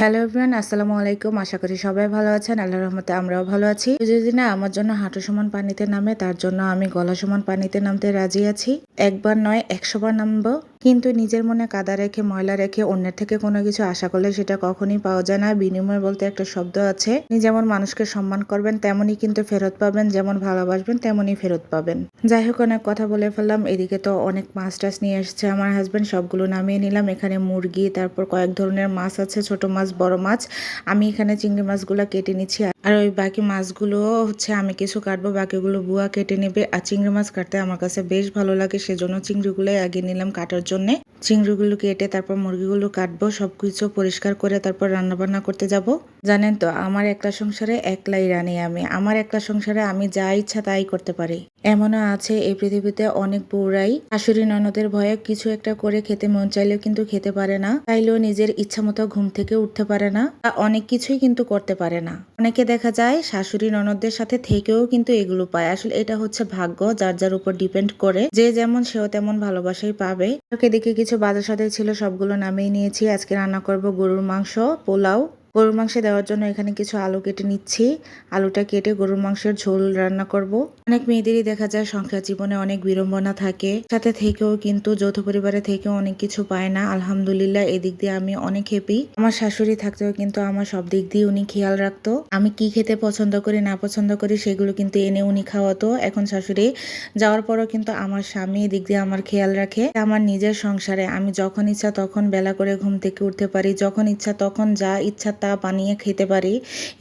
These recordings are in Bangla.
হ্যালো এভরিওয়ান, আসসালামু আলাইকুম। আশা করি সবাই ভালো আছেন, আল্লাহর রহমতে আমরাও ভালো আছি। যদি না আমার জন্য হাঁটু সমান পানিতে নামে, তার জন্য আমি গলা সমান পানিতে নামতে রাজি আছি। একবার নয় একশোবার নামবো। কিন্তু নিজের মনে কাদা রেখে, ময়লা রেখে, অন্যের থেকে কোনো কিছু আশা করলে সেটা কখনই পাওয়া যায় না। বিনিময় বলতে একটা শব্দ আছে, আপনি যেমন মানুষকে সম্মান করবেন, তেমনই কিন্তু ফেরত পাবেন। যেমন ভালোবাসবেন, তেমনই ফেরত পাবেন। যাই হোক, অনেক কথা বলে ফেললাম। এদিকে তো অনেক মাছ টাছ নিয়ে এসেছে আমার হাজব্যান্ড সবগুলো নামিয়ে নিলাম। এখানে মুরগি, তারপর কয়েক ধরনের মাছ আছে, ছোট মাছ, বড় মাছ। আমি এখানে চিংড়ি মাছগুলো কেটে নিচ্ছি। আর ওই বাকি মাছগুলো হচ্ছে, আমি কিছু কাটবো, বাকিগুলো বুয়া কেটে নেবে। আর চিংড়ি মাছ কাটতে আমার কাছে বেশ ভালো লাগে, সেজন্য চিংড়িগুলোই আগে নিলাম, কাটার জন্যে চিংড়িগুলো কেটে তারপর মুরগিগুলো কাটবো সব কিছু পরিষ্কার করে তারপর রান্নাবান্না করতে যাব। জানেন তো, আমার একটা সংসারে একলাই রানি আমি। আমার একটা সংসারে আমি যা ইচ্ছা তাই করতে পারি। এমনও আছে, এই পৃথিবীতে অনেক বউরাই শাশুড়ি ননদের ভয়ে কিছু একটা করে খেতে মন চাইলেও কিন্তু খেতে পারে না, চাইলেও নিজের ইচ্ছা মতো ঘুম থেকে উঠতে পারে না বা অনেক কিছুই কিন্তু করতে পারে না। অনেকে দেখা যায় শাশুড়ি ননদদের সাথে থেকেও কিন্তু এগুলো পায়। আসলে এটা হচ্ছে ভাগ্য, যার যার উপর ডিপেন্ড করে। যে যেমন সেও তেমন ভালোবাসাই পাবে। এদিকে কিছু বাজার সাথে ছিল, সবগুলো নামিয়ে নিয়েছি। আজকে রান্না করব গরুর মাংস, পোলাও গরুর মাংস দেওয়ার জন্য এখানে কিছু আলু কেটে নিচ্ছি। আলুটা কেটে গরুর মাংসের ঝোল রান্না করব। অনেক মেয়েদেরই দেখা যায় সংসার জীবনে অনেক বিড়ম্বনা থাকে। সাথে থেকেও কিন্তু যৌথ পরিবারে থেকেও অনেক কিছু পায় না। আলহামদুলিল্লাহ, এদিক দিয়ে আমি অনেক হ্যাপি আমার শাশুড়ি থাকতেও কিন্তু আমার সব দিক দিয়ে উনি খেয়াল রাখতো। আমি কি খেতে পছন্দ করি, না পছন্দ করি, সেগুলো কিন্তু এনে উনি খাওয়াতো। এখন শাশুড়ি যাওয়ার পরও কিন্তু আমার স্বামী এদিক দিয়ে আমার খেয়াল রাখে। আমার নিজের সংসারে আমি যখন ইচ্ছা তখন বেলা করে ঘুম থেকে উঠতে পারি। যখন ইচ্ছা তখন যা ইচ্ছা তা বানিয়ে খেতে পারি।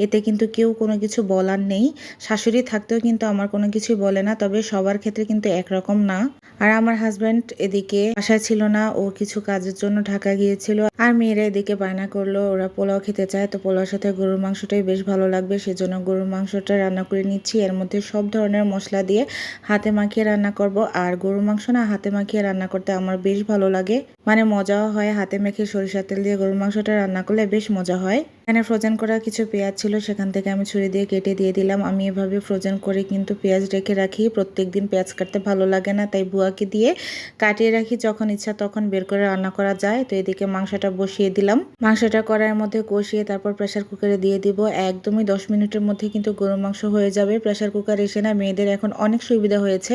এতে কিন্তু কেউ কোনো কিছু বলার নেই। শাশুড়ি থাকতেও কিন্তু আমার কোনো কিছুই বলে না, তবে সবার ক্ষেত্রে কিন্তু একরকম না। আর আমার হাজব্যান্ড এদিকে আশা ছিল না, ও কিছু কাজের জন্য ঢাকা গিয়েছিল। আর মেয়েরা এদিকে বায়না করল, ওরা পোলাও খেতে চায়, তো পোলাওর সাথে গরুর মাংসটাই বেশ ভালো লাগবে, সেজন্য গরুর মাংসটা রান্না করে নিচ্ছি। এর মধ্যে সব ধরনের মশলা দিয়ে হাতে মাখিয়ে রান্না করব, আর গরুর মাংস না হাতে মাখিয়ে রান্না করতে আমার বেশ ভালো লাগে। মানে মজাও হয়, হাতে মেখে সরিষার তেল দিয়ে গরুর মাংসটা রান্না করলে বেশ মজা হয়। এখানে ফ্রোজেন করা কিছু পেঁয়াজ ছিল, সেখান থেকে আমি ছুরি দিয়ে কেটে দিয়ে দিলাম। আমি এভাবে ফ্রোজেন করে কিন্তু পেঁয়াজ রেখে রাখি প্রত্যেক দিন পেঁয়াজ কাটতে ভালো লাগে না, তাই বুয়াকে দিয়ে কাটিয়ে রাখি যখন ইচ্ছা তখন বের করে রান্না করা যায়। তো এদিকে মাংসটা বসিয়ে দিলাম। মাংসটা কড়াইয়ের মধ্যে কষিয়ে তারপর প্রেশার কুকারে দিয়ে দিব। একদমই দশ মিনিটের মধ্যে কিন্তু গরু মাংস হয়ে যাবে। প্রেশার কুকার এসে না মেয়েদের এখন অনেক সুবিধা হয়েছে।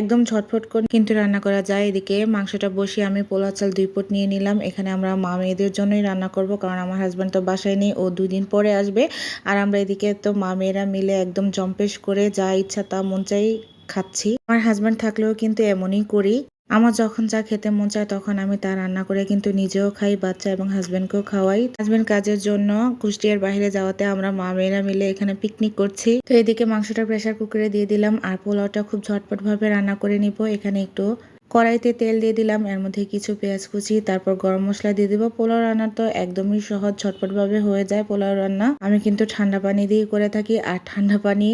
একদম ছটফট করে কিন্তু রান্না করা যায়। এদিকে মাংসটা বসিয়ে আমি পোলা চাল দুই পট নিয়ে নিলাম। এখানে আমরা মা মেয়েদের জন্যই রান্না করব কারণ আমার হাজব্যান্ড তো বাসায় নেই। ও দুই দিন পরে আসবে। আর আমরা এদিকে তো মা মেয়েরা মিলে একদম জম্পেশ করে যা ইচ্ছা তা মন চাই খাচ্ছি। আমার হাজব্যান্ড থাকলেও কিন্তু এমনই করি। আমার যখন যা খেতে মন চায় তখন আমি তা রান্না করে কিন্তু নিজেও খাই, বাচ্চা এবং হাজব্যান্ডকেও খাওয়াই। হাজব্যান্ড কাজের জন্য কুষ্টিয়ার বাইরে যাওয়াতে আমরা মা, মেয়েরা মিলে এখানে পিকনিক করছি। তো এদিকে মাংসটা প্রেশার কুকারে দিয়ে দিলাম আর পোলাওটা খুব ঝটপট ভাবে রান্না করে নিব। এখানে একটু কড়াইতে তেল দিয়ে দিলাম, এর মধ্যে কিছু পেঁয়াজ কুচি, তারপর গরম মশলা দিয়ে দিব। পোলাও রান্না তো একদমই সহজ, ঝটপটভাবে হয়ে যায় পোলাও রান্না। আমি কিন্তু ঠান্ডা পানি দিয়ে করে থাকি, আর ঠান্ডা পানি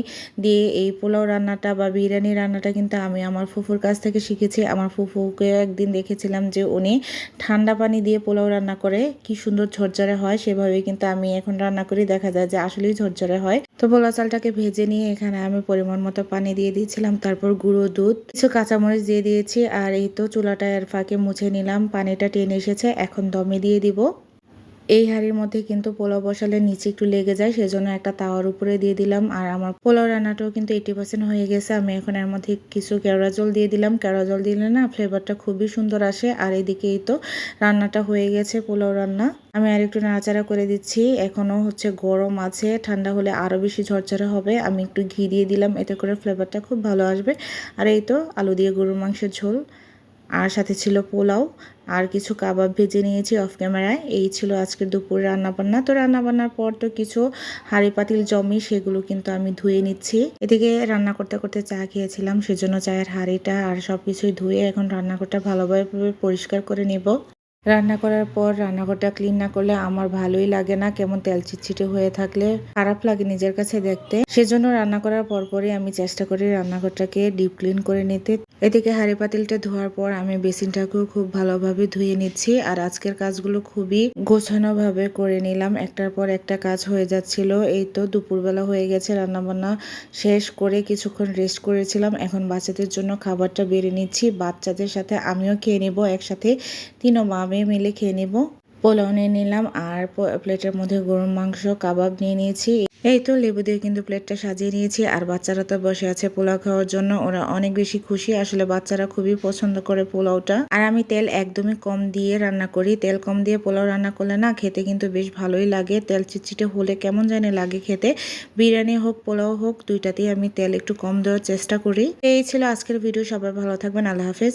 দিয়ে এই পোলাও রান্নাটা বা বিরিয়ানি রান্নাটা কিন্তু আমি আমার ফুফুর কাছ থেকে শিখেছি। আমার ফুফুকে একদিন দেখেছিলাম যে উনি ঠান্ডা পানি দিয়ে পোলাও রান্না করে, কি সুন্দর ঝরঝরে হয় সেভাবে কিন্তু আমি এখন রান্না করি। দেখা যায় যে আসলেই ঝরঝরে হয়। তো ভোলা চালটাকে ভেজে নিয়ে এখানে আমি পরিমাণ মতো পানি দিয়ে দিয়েছিলাম, তারপর গুঁড়ো দুধ, কিছু কাঁচামরিচ দিয়ে দিয়েছি, আর এই তো চুলাটা এর ফাঁকে মুছে নিলাম, পানিটা টেনে এসেছে, এখন দমে দিয়ে দিব। এই হাঁড়ির মধ্যে কিন্তু পোলাও বসালে নিচে একটু লেগে যায়, সেজন্য একটা তাওয়ার উপরে দিয়ে দিলাম। আর আমার পোলাও রান্নাটাও কিন্তু এইটি পার্সেন্ট হয়ে গেছে। আমি এখন এর মধ্যে কিছু কেওড়া জল দিয়ে দিলাম। কেওড়া জল দিলে না ফ্লেভারটা খুবই সুন্দর আসে। আর এদিকে এই তো রান্নাটা হয়ে গেছে পোলাও রান্না। আমি আর একটু নাড়াচাড়া করে দিচ্ছি। এখনও হচ্ছে গরম আছে। ঠান্ডা হলে আরও বেশি ঝরঝরে হবে। আমি একটু ঘি দিয়ে দিলাম। এতে করে ফ্লেভারটা খুব ভালো আসবে। আর এই তো আলু দিয়ে গরুর মাংসের ঝোল। আর সাথে ছিল পোলাও, আর কিছু কাবাব ভেজে নিয়েছি অফ ক্যামেরায় এই ছিল আজকের দুপুরে রান্নাবান্না। তো রান্নাবান্নার পর তো কিছু হাঁড়ি পাতিল, জমি সেগুলো কিন্তু আমি ধুয়ে নিচ্ছি। এদিকে রান্না করতে করতে চা খেয়েছিলাম, সেজন্য চায়ের হাঁড়িটা আর সব কিছুই ধুয়ে এখন রান্নাঘরটা ভালোভাবে পরিষ্কার করে নেব। রান্না করার পর রান্নাঘরটা ক্লিন না করলে আমার ভালোই লাগে না, কেমন তেল চিটচিটে হয়ে থাকলে। খারাপ লাগে নিজের কাছে দেখতে। সেজন্য রান্না করার পর পরপরই আমি চেষ্টা করি রান্নাঘরটাকে ডিপ ক্লিন করে নিতে। এদিকে হাঁড়ি পাতিলটা ধোয়ার পর আমি বেসিনটাকেও খুব ভালোভাবে ধুয়ে নিচ্ছি আর আজকের কাজগুলো খুবই গোছানো ভাবে করে নিলাম। একটার পর একটা কাজ হয়ে যাচ্ছিল, এই তো দুপুরবেলা হয়ে গেছে রান্নাবান্না শেষ করে কিছুক্ষণ রেস্ট করেছিলাম। এখন বাচ্চাদের জন্য খাবারটা বেড়ে নিচ্ছি। বাচ্চাদের সাথে আমিও খেয়ে নেব, একসাথে তিনও মা মেয়ে মিলে খেয়ে নেব। পোলাও নিয়ে নিলাম আর প্লেটের মধ্যে গরুর মাংস, কাবাব নিয়ে নিয়েছি। এই তো লেবু দিয়ে কিন্তু প্লেটটা সাজিয়ে নিয়েছি আর বাচ্চারা তো বসে আছে পোলাও খাওয়ার জন্য। ওরা অনেক বেশি খুশি। আসলে বাচ্চারা খুবই পছন্দ করে পোলাওটা। আর আমি তেল একদমই কম দিয়ে রান্না করি। তেল কম দিয়ে পোলাও রান্না করলে না খেতে কিন্তু বেশ ভালোই লাগে। তেল চিটচিটে হলে কেমন জানি লাগে খেতে। বিরিয়ানি হোক, পোলাও হোক, দুইটাতেই আমি তেল একটু কম দেওয়ার চেষ্টা করি। এই ছিল আজকের ভিডিও। সবাই ভালো থাকবেন। আল্লাহ হাফেজ।